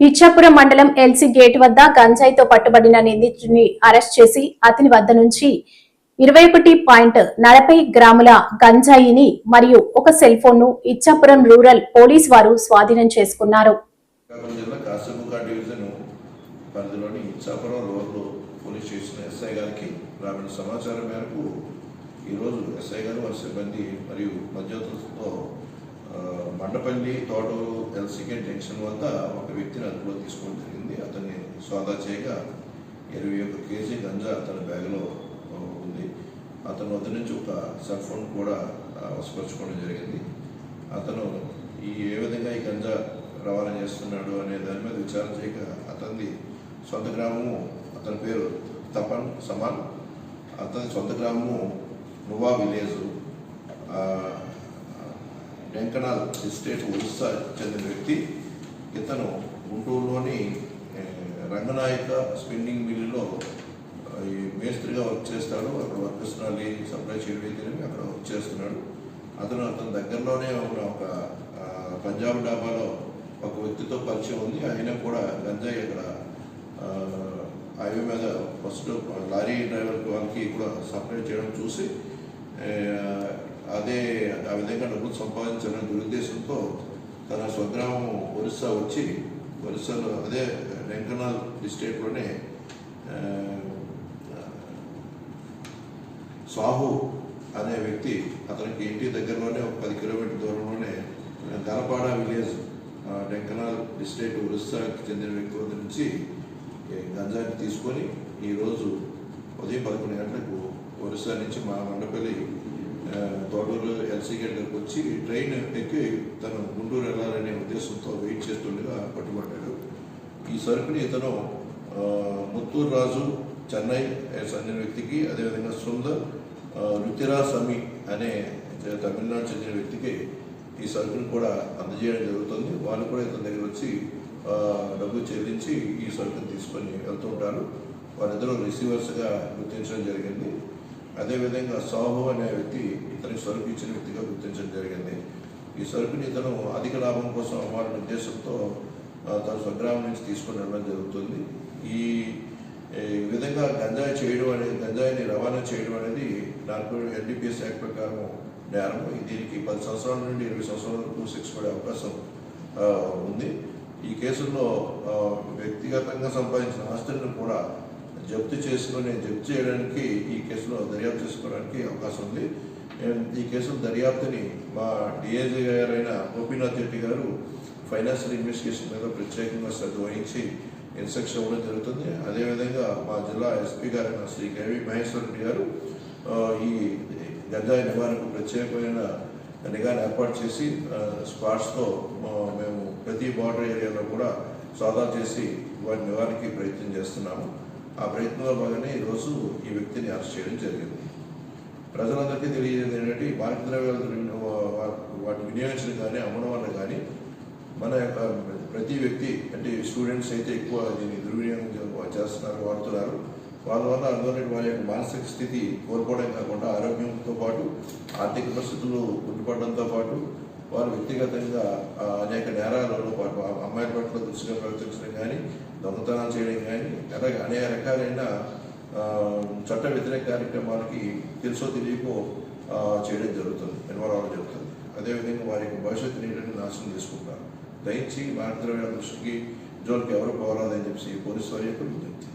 ఇచ్చాపురం మండలం LC gate వద్ద గంజాయితో పట్టుబడిన నిందితుడిని అరెస్ట్ చేసి అతని వద్ద నుంచి ఇరవై ఒకటి పాయింట్ నలభై గ్రాముల గంజాయిని మరియు ఒక సెల్ ఫోన్ను ఇచ్చాపురం రూరల్ పోలీస్ వారు స్వాధీనం చేసుకున్నారు. ఎస్ఐ సమాచారం మేరకు ఈరోజు ఎస్ఐ గారు వారి సిబ్బంది మరియు మధ్యవర్తులతో మండపల్లి తోటూరు ఎల్సికే జంక్షన్ వద్ద ఒక వ్యక్తిని అదుపులో తీసుకోవడం జరిగింది. అతన్ని సోదా చేయగా ఇరవై ఒక్క కేజీ గంజా అతని బ్యాగ్లో ఉంది. అతని వద్ద నుంచి ఒక సెల్ ఫోన్ కూడా వసపరచుకోవడం జరిగింది. అతను ఈ ఏ విధంగా ఈ గంజా రవాణా చేస్తున్నాడు అనే దాని మీద విచారణ చేయక అతనిది సొంత గ్రామము అతని పేరు తపన్ సమాన్. అతని సొంత గ్రామము నువా విలేజ్. ఆ, ఎస్టేట్ ఒరిస్సా చెందిన వ్యక్తి. ఇతను గుంటూరులోని రంగనాయక స్పిన్నింగ్ మిల్లులో ఈ మేస్త్రిగా వర్క్ చేస్తాడు. అక్కడ వర్కర్స్ నాలి సప్లై చేయడం తెలియని అక్కడ వర్క్ చేస్తున్నాడు. అతను అతని దగ్గరలోనే ఉన్న ఒక పంజాబ్ డాబాలో ఒక వ్యక్తితో పరిచయం ఉంది. ఆయన కూడా గంజాయి అక్కడ హైవే మీద ఫస్ట్ లారీ డ్రైవర్ వాళ్ళకి కూడా సప్లై చేయడం చూసి అదే ఆ విధంగా డబ్బులు సంపాదించాలనే దురుద్దేశంతో తన స్వగ్రామం ఒరిస్సా వచ్చి ఒరిస్సాలో అదే వెంకనాల్ డిస్టేట్లోనే సాహు అనే వ్యక్తి అతనికి ఇంటి దగ్గరలోనే ఒక పది కిలోమీటర్ దూరంలోనే గలపాడ విలేజ్ డెంకనాల్ డిస్ట్రిక్ట్ ఒరిస్సాకి చెందిన వ్యక్తి వద్ద నుంచి గంజాకి తీసుకొని ఈరోజు ఉదయం పదకొండు గంటలకు ఒరిస్సా నుంచి మా మండపల్లి తోటూరు ఎల్సీ గేట్లకు వచ్చి ట్రైన్ ఎక్కి తను గుంటూరు వెళ్ళాలనే ఉద్దేశంతో వెయిట్ చేస్తుండగా పట్టుబడ్డాడు. ఈ సరుకుని ఇతను ముత్తూరు రాజు చెన్నై చెందిన వ్యక్తికి అదేవిధంగా సుందర్ రుతిరా సమీ అనే తమిళనాడు చెందిన వ్యక్తికి ఈ సరుకుని కూడా అందజేయడం జరుగుతుంది. వాళ్ళు కూడా ఇతని దగ్గర వచ్చి డబ్బు చెల్లించి ఈ సరుకుని తీసుకొని వెళ్తూ ఉంటారు. వారిద్దరూ రిసీవర్స్గా గుర్తించడం జరిగింది. అదేవిధంగా సాహు అనే వ్యక్తి ఇతనికి సరుకు ఇచ్చిన వ్యక్తిగా గుర్తించడం జరిగింది. ఈ సరుకుని ఇతను అధిక లాభం కోసం అమ్మాలనే ఉద్దేశంతో తన స్వగ్రామం నుంచి తీసుకుని వెళ్ళడం జరుగుతుంది. ఈ ఈ విధంగా గంజాయి చేయడం అనేది గంజాయిని రవాణా చేయడం అనేది నార్కో ఎన్డీపీఎస్ యాక్ట్ ప్రకారం నేరం. దీనికి పది సంవత్సరాల నుండి ఇరవై సంవత్సరాల వరకు శిక్ష పడే అవకాశం ఉంది. ఈ కేసుల్లో వ్యక్తిగతంగా సంపాదించిన ఆస్తులను కూడా జప్తు చేసుకొని జప్తు చేయడానికి ఈ కేసులో దర్యాప్తు చేసుకోవడానికి అవకాశం ఉంది. ఈ కేసులో దర్యాప్తుని మా డిఐజీ గారైన గోపీనాథ్ రెడ్డి గారు ఫైనాన్షియల్ ఇన్వెస్టిగేషన్ మీద ప్రత్యేకంగా శ్రద్ధ వహించి ఇన్స్ట్రక్షన్ ఇవ్వడం జరుగుతుంది. అదేవిధంగా మా జిల్లా ఎస్పీ గారైన శ్రీ కేవీ మహేశ్వర రెడ్డి గారు ఈ గంజాయి నివారణకు ప్రత్యేకమైన నిఘాను ఏర్పాటు చేసి స్పాట్స్తో మేము ప్రతి బార్డర్ ఏరియాలో కూడా సోదా చేసి వారి నివారణకి ప్రయత్నం చేస్తున్నాము. ఆ ప్రయత్నంలో భాగంగా ఈరోజు ఈ వ్యక్తిని అరెస్ట్ చేయడం జరిగింది. ప్రజలందరికీ తెలియజేది ఏంటంటే ఈ భారత ద్రవ్యాలను వాటిని వినియోగించడం కానీ అమ్మడం వల్ల కానీ మన యొక్క ప్రతి వ్యక్తి అంటే స్టూడెంట్స్ అయితే ఎక్కువ దీన్ని దుర్వినియోగం చేస్తున్నారు వాడుతున్నారు. వాళ్ళ వల్ల అందువల్ల వారి యొక్క మానసిక స్థితి కోల్పోవడం కాకుండా ఆరోగ్యంతో పాటు ఆర్థిక పరిస్థితులు కుంటుపడడంతో పాటు వారు వ్యక్తిగతంగా అనేక నేరాలలో వారు అమ్మాయిల పట్ల దృష్టిగా ప్రవర్తించడం కానీ దొంగతనాలు చేయడం కానీ అలాగే అనేక రకాలైన చట్ట వ్యతిరేక కార్యక్రమాలకి తెలుసో తెలియకో చేయడం జరుగుతుంది ఇన్వాల్వ్ జరుగుతుంది. అదేవిధంగా వారి యొక్క భవిష్యత్తు నీటిని నాశనం చేసుకుంటారు. దయచి మార్గద్రవ్యాల దృష్టికి జోలికి ఎవరు పోరాదని చెప్పి పోలీసు వారి యొక్క విజ్ఞప్తి.